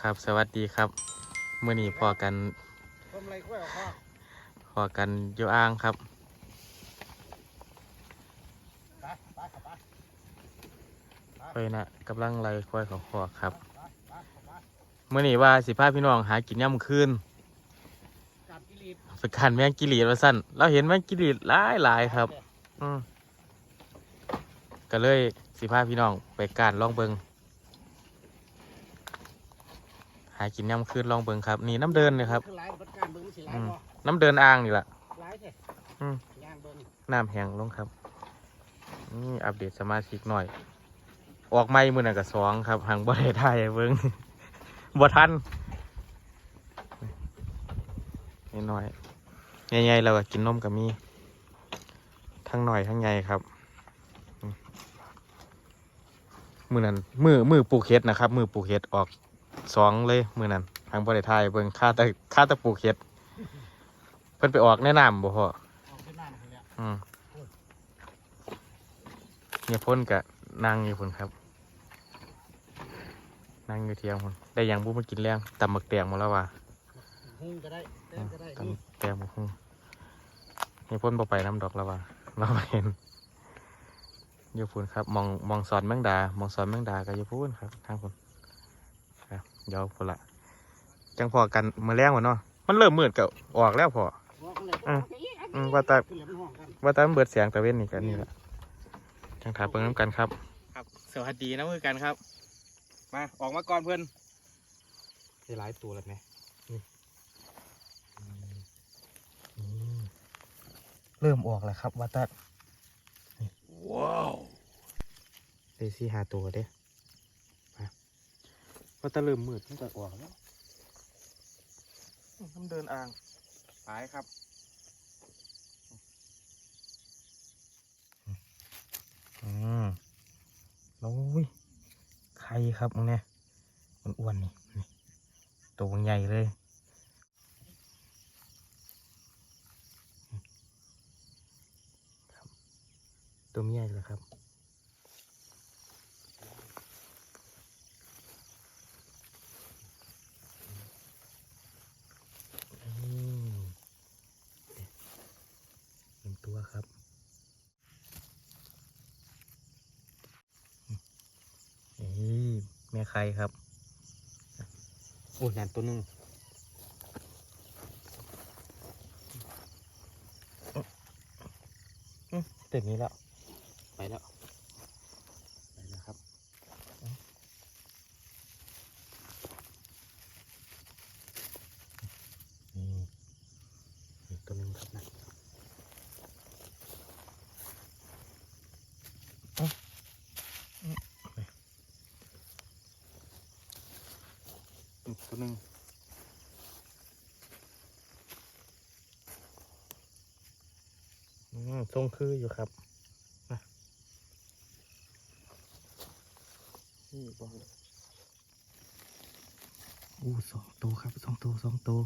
ครับสวัสดีครับเมื่อนี้พอกันพอกันอยู่อ่างครับไปนะกำลังไล่ควายเขาคอกครับไปไปขับเมื่อนี้ว่าสิพาพี่น้องหากินย่ำคืนจับกิริดไปกันแมงกิรีดมาสั้นเราเห็นแมงกิรีดหลายหลายๆครับอืก็เลยสิพาพี่น้องไปการลองเบิงหากินย่ำคืนลองเบิงครับ นี่น้ำเดินเลยครับคือหลายบัดการเบิ้งสิหลายอืมบ่น้ำเดินอ่างนี่แหละ หลายเถอะอืม ย่างเบิ้งน้ำแห้งลงครับ นี่อัปเดตสมาชิกหน่อย ออกไม่มือหนังกับสองครับหังบ่ได้ถ่ายให้เบิ้ง บ่ทันนี่หน่อยใหญ่ๆเราก็กินนมกับมี ทั้งหน่อยทั้งใหญ่ครับอืมมือนั้นมือมือปลูกเห็ดนะครับ มือปลูกเห็ดออก สองเลยมือนั้นหังบ่ได้ถ่ายให้เบิ้งค่าแต่ค่าแต่ปลูกเห็ด เพิ่นไปออกแนะนำบ่พ่อออกขึ้นหน้าคนเนี้ยอืมเนี่ยพ่นกะนั่งอยู่พ่นครับนั่งอยู่เทียงพ่นได้หยังบุมากินแรงตำหมักแตงหมาแล้วว่ะหุ้งก็ได้เต้นก็ได้ตนี่ำแตงหมกหุ้งเนี่ยพ่นบ่ไปน้ำดอกแล้วว่ะเราเห็นอยู่พูนครับมองมองสอนแมงดามองสอนแมงดาก็อยู่พูนครับทางพูนครับ เดี๋ยวพูนละจังพอกันเมื่อแรงวะเนาะมันเริ่มมืดก็ออกแล้วพอบอกกันเลยอืมอืมว่าแต่ขึ้นแล้วมันห้องกันว่าแตอนเบิดเสียงตะเว้นนี่กันนี่แหละจังถามเปิงน้ำกันครับ ครับสวัสดีนะมือกันครับ มาออกมาก่อนเพื่อนได้หลายตัวแล้วไหมนี่อืมเริ่มออกแล้วครับว่าแตว้าวได้สี่ห้าตัวเด้มา ว่าแตเริ่มมืดมันจะออกแล้วน้ำเดินอ่างหายครับอืมโอ้ยไข่ครับมึงเนี่ยมันอ้วนๆนี่นี่ตัวใหญ่เลยครับตัวเมียอีกแล้วครับ อืมหนึ่งตัวครับ นี่แม่ไข่ครับโอ้ยนั่นตัวหนึงเต็มนี้แล้ว ไปแล้ว ไปแล้วครับอือนี่อีกตัวหนึงครับนะอื้ออื้อไป อีก ตัวหนึ่งอืมทรงคืออยู่ครับมานี่บอกเลยอู้สองตัวครับสองตัวสองตัว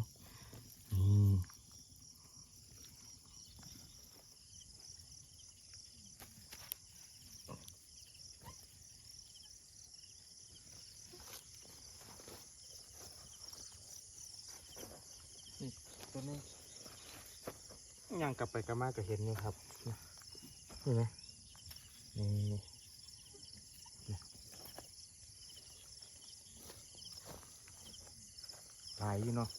นี่ ตัวนึงย่างกลับไปกลับมาก็เห็นอยู่ครับนะนี่ไหมนี่นี่หลายอยู่เนาะ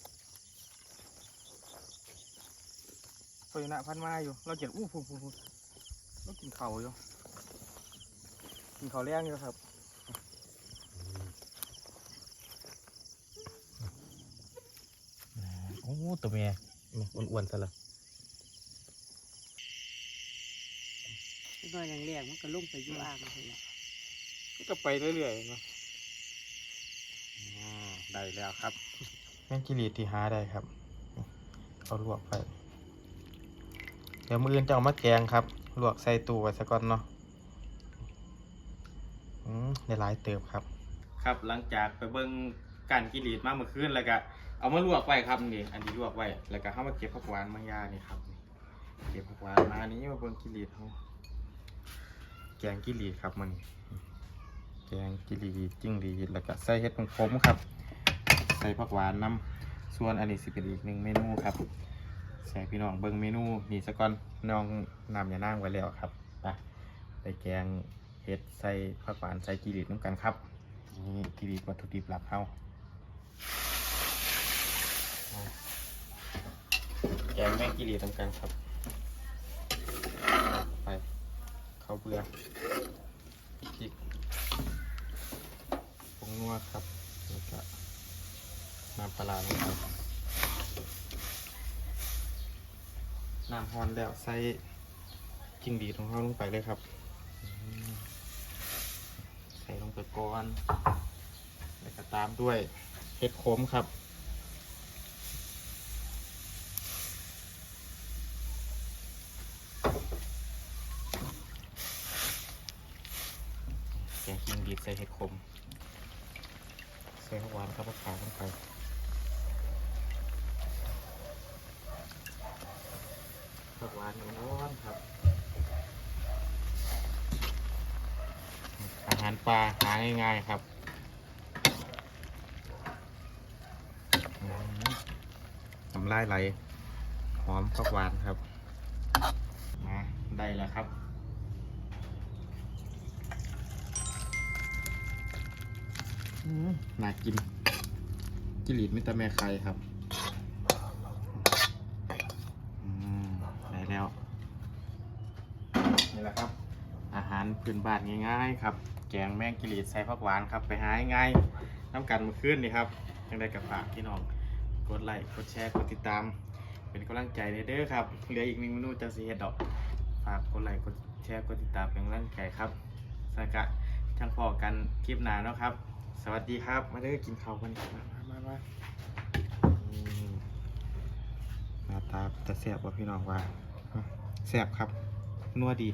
ไปนะพันมาอยู่ เราเจ็ดอู้ฟูฟูฟูเรากินเขาวอยู่ กินเขาวแรงอยู่ครับ โอ้ ตัวเมียนี่อ้วนๆซะละน้อยอย่างแรกมันก็ลงไปอยู่อ่างนั่นแหละมันก็ไปเรื่อยๆเนาะได้แล้วครับแมงกิรีดที่หาได้ครับ เอาลวกไป เดี๋ยวมืออื่นจะเอามาแกงครับ ลวกใส่ตู้ไว้ซะก่อนเนาะอืมได้หลายเติบครับ ครับหลังจากไปเบิ่งการกิรีดมาเมื่อคืนแล้วก็ เอามาลวกไว้ครับนี่อันนี้ลวกไว้ แล้วก็เข้ามาเก็บผักหวานมายานี่ครับนี่เก็บผักหวานมาอันนี้มาเบิ่งกิรีดเขาแกงกิรีดครับมันแกงจิลีจิ้งหรีดแล้วก็ใส่เห็ดผงขมครับ ใส่ผักหวานน้ำส่วนอันนี้สิเป็นอีกหนึ่งเมนูครับใส่พี่น้องเบิ่งเมนูนี่ซะก่อนน้องนำอย่านั่งไว้แล้วครับไปไปแกงเห็ดใส่ผักหวานใส่จิลีดน้ำกันครับนี่จิลีดวัตถุดิบหลักเฮา แกงแม่งจิลีดน้ำกันครับ ไปเข้าเบื่อพริกผงนัวครับแล้วก็น้ำปลาร้าลงไปน้ำฮอนแล้วใส่จิ้งดีของเขาลงไปเลยครับ ใส่ลงไปก่อน แล้วก็ตามด้วยเห็ดขมครับ แกงขิงดีดใส่เห็ดขม ใส่หวานกับผักขาวลงไปผักหวานร้อนครับ อาหารปลาหาง่ายๆครับน้ำลายไหล หอมผักหวานครับ มาได้แล้วครับ น่ากิน จิลีดมิตรแม่ไข่ครับอืมได้แล้ว นี่แหละครับ อาหารพื้นบ้านง่ายๆครับ แกงแมงกิลีดใส่ผักหวานครับ ไปหาง่ายๆน้ำกันมาขึ้นนี่ครับยังได้กับฝากพี่น้อง กดไลค์ กดแชร์ กดติดตาม เป็นกำลังใจในเด้อครับ เหลืออีกหนึ่งเมนูจะสีเห็ดดอก ฝากกดไลค์ กดแชร์ กดติดตามเป็นกำลังใจครับสังกะช่างพอกันคลิปหน้าเนาะครับ สวัสดีครับ มาเด้อกินข้าวกันมามามามาอืมหน้าตาจะแสบว่าพี่น้องว่าแสบครับนัวดี